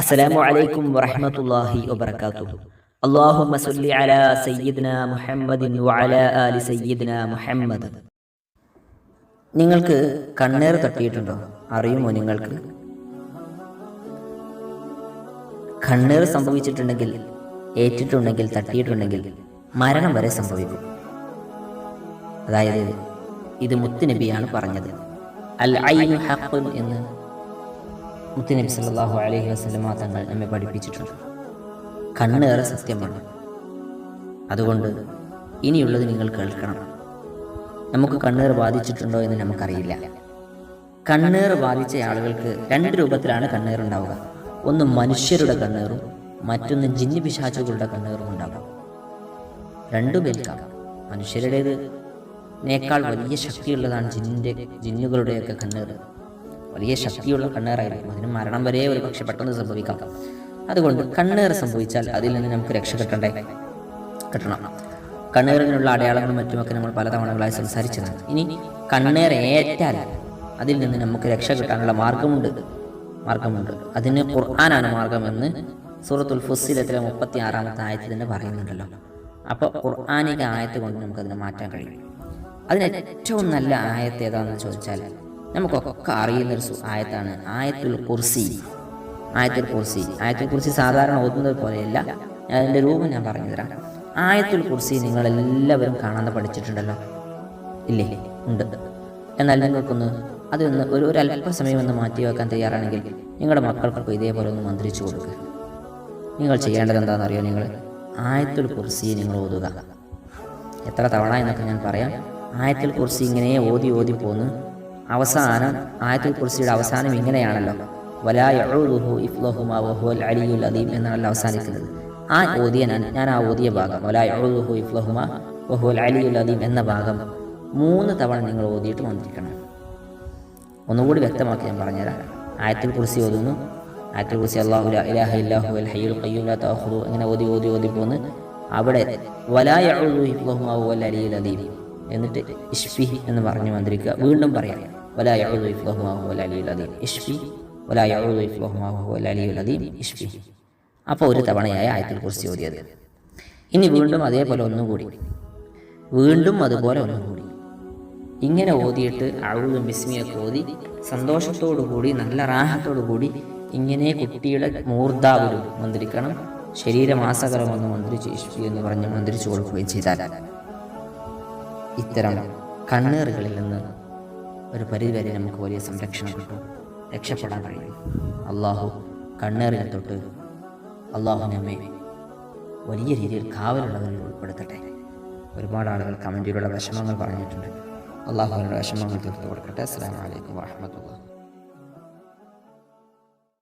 അസ്സലാമു അലൈക്കും വറഹ്മത്തുള്ളാഹി വബറകാതുഹു. അല്ലാഹുമ്മ സല്ലി അലാ സയ്യിദ്ന മുഹമ്മദിൻ വഅലാ ആലി സയ്യിദ്ന മുഹമ്മദ്. നിങ്ങൾക്ക് കണ്ണേർ തട്ടിയിട്ടുണ്ടോ? അറിയുമോ നിങ്ങൾക്ക്? കണ്ണേർ സംഭവിച്ചിട്ടുണ്ടെങ്കിൽ ഏറ്റിട്ടുണ്ടെങ്കിൽ തട്ടിയിട്ടുണ്ടെങ്കിൽ മരണം വരെ സംഭവിക്കും. അതായത് ഇത് മുത്തുനബിയാണ് പറഞ്ഞത്. അൽ ഐനു ഹഖ്ഖുൻ എന്ന് മുത്തുനബി സല്ലാഹു അലഹി വസല്ലമ തങ്ങൾ നമ്മെ പഠിപ്പിച്ചിട്ടുണ്ട്. കണ്ണേറെ സത്യമാണ്. അതുകൊണ്ട് ഇനിയുള്ളത് നിങ്ങൾ കേൾക്കണം. നമുക്ക് കണ്ണേർ ബാധിച്ചിട്ടുണ്ടോ എന്ന് നമുക്കറിയില്ല. കണ്ണേർ ബാധിച്ച ആളുകൾക്ക് രണ്ട് രൂപത്തിലാണ് കണ്ണേർ ഉണ്ടാവുക. ഒന്ന് മനുഷ്യരുടെ കണ്ണേറും മറ്റൊന്ന് ജിന്നി പിശാചുകളുടെ കണ്ണേറും ഉണ്ടാകും. രണ്ടു പേർക്കാം മനുഷ്യരുടേത് നേക്കാൾ വലിയ ശക്തിയുള്ളതാണ് ജിന്നിന്റെ ജിന്നുകളുടെയൊക്കെ കണ്ണേർ വലിയ ശക്തിയുള്ള കണ്ണേറായിരിക്കും. അതിന് മരണം വരെ ഒരു പക്ഷെ പെട്ടെന്ന് സംഭവിക്കാം. അതുകൊണ്ട് കണ്ണേർ സംഭവിച്ചാൽ അതിൽ നിന്ന് നമുക്ക് രക്ഷ കിട്ടണ്ടേ? കിട്ടണം. കണ്ണേറിനുള്ള അടയാളങ്ങളും മറ്റുമൊക്കെ നമ്മൾ പലതവണകളായി സംസാരിച്ചതാണ് ഇനി കണ്ണേർ ഏറ്റാൽ അതിൽ നിന്ന് നമുക്ക് രക്ഷ കിട്ടാനുള്ള മാർഗമുണ്ട്. മാർഗമുണ്ട്. അതിന് ഖുർആനാണ് മാർഗമെന്ന് സൂറത്തുൽ ഫുസിലത്തിലെ മുപ്പത്തി ആറാമത്തെ ആയത്തിൽ തന്നെ പറയുന്നുണ്ടല്ലോ. അപ്പോൾ ഖുർആാനിക ആയത്ത് കൊണ്ട് നമുക്കതിനെ മാറ്റാൻ കഴിയും. അതിന് ഏറ്റവും നല്ല ആയത്ത് ഏതാണെന്ന് ചോദിച്ചാൽ നമുക്കൊക്കെ അറിയുന്ന ഒരു ആയത്താണ് ആയത്തുൽ കുർസി. ആയത്തുൽ കുർസി. ആയത്തുൽ കുർസി സാധാരണ ഓതുന്നത് പോലെയല്ല. അതിന്റെ രൂപം ഞാൻ പറഞ്ഞു തരാം ആയത്തുൽ കുർസി നിങ്ങളെല്ലാവരും കാണാതെ പഠിച്ചിട്ടുണ്ടല്ലോ? ഇല്ലേ? ഉണ്ട്. എന്നാൽ നിങ്ങൾക്കൊന്ന് അതൊന്ന് ഒരു ഒരു ഒന്ന് മാറ്റി വെക്കാൻ തയ്യാറാണെങ്കിൽ നിങ്ങളുടെ മക്കൾക്കൊക്കെ ഇതേപോലെ ഒന്ന് മന്ത്രിച്ചു കൊടുക്കുക നിങ്ങൾ ചെയ്യേണ്ടത് എന്താണെന്ന് അറിയോ നിങ്ങൾ? ആയത്തുൽ കുർസി നിങ്ങൾ ഓതുക. എത്ര തവണ എന്നൊക്കെ ഞാൻ പറയാം. ആയത്തുൽ കുർസി ഇങ്ങനെ ഓതി ഓതി പോന്ന് അവസാനം ആയത്തുൽ കുർസിയുടെ അവസാനം ഇങ്ങനെയാണല്ലോ. അദീം എന്നാണല്ലോ അവസാനിക്കുന്നത്. ആ ഓതിയ ഞാൻ ഞാൻ ആ ഓതിയ ഭാഗം. വലാ യഊദുഹു ഇഫ്ലഹുമാ വഹുവൽ അലിയുൽ അദീം എന്ന ഭാഗം മൂന്ന് തവണ നിങ്ങൾ ഓതിയിട്ട് വന്നിരിക്കണം. ഒന്നുകൂടി വ്യക്തമാക്കി ഞാൻ പറഞ്ഞുതരാം. ആയത്തിൽ കുറിച്ച് ഓതുന്നു. ആയത്തിൽ കുറിച്ച് അള്ളാഹു ഇലാഹ ഇല്ലാഹു അൽ ഹയ്യുൽ ഖയ്യൂം ഓതി ഓതി ഓതി പോന്ന്. അവിടെ വലാ യഊദു ഹിഫ്ളഹുമാ വൽ അലിയുൽ അദീം എന്നിട്ട് ഇഷ്ഫി എന്ന് പറഞ്ഞു വന്നിരിക്കുക. വീണ്ടും പറയാം. യഊദു ഹിഫ്ളഹുമാ വൽ അലിയുൽ അദീം ഇഷ്ഫി വലാ യഊദു ഹിഫ്ളഹുമാ വൽ العلي العظيم. اشفي അപ്പോൾ ഒരു തവണയായ ആയത്തിൽ കുറിച്ച് ഓതിയത്. ഇനി വീണ്ടും അതേപോലെ ഒന്നുകൂടി. വീണ്ടും അതുപോലെ ഒന്നുകൂടി. ഇങ്ങനെ ഓതിയിട്ട് അഴുതും ബിസ്മിയൊക്കെ ഓതി സന്തോഷത്തോടു കൂടി നല്ല റാഹത്തോടു കൂടി ഇങ്ങനെ കുട്ടിയുടെ മൂർധാവിലും മന്ത്രിക്കണം ശരീരമാസകരം ഒന്ന് മന്ത്രിച്ച് ഇഷ്പി എന്ന് പറഞ്ഞ് മന്ത്രിച്ചു കൊടുക്കുകയും ചെയ്താൽ ഇത്തരം കണ്ണേറുകളിൽ നിന്ന് ഒരു പരിധിവരെ നമുക്ക് വലിയ സംരക്ഷണം കിട്ടും. രക്ഷപ്പെടാൻ കഴിയും. അള്ളാഹു കണ്ണേറിനെ തൊട്ട് അള്ളാഹു നമ്മെ വലിയ രീതിയിൽ കാവലുള്ളതിൽ ഉൾപ്പെടുത്തട്ടെ. ഒരുപാട് ആളുകൾ കമന്റിലുള്ള വിഷമങ്ങൾ പറഞ്ഞിട്ടുണ്ട്. അള്ളാഹുവിനുള്ള വിഷമങ്ങൾ തീർത്തു കൊടുക്കട്ടെ അസ്സാം വലൈക്കും വാഹമത്തുള്ള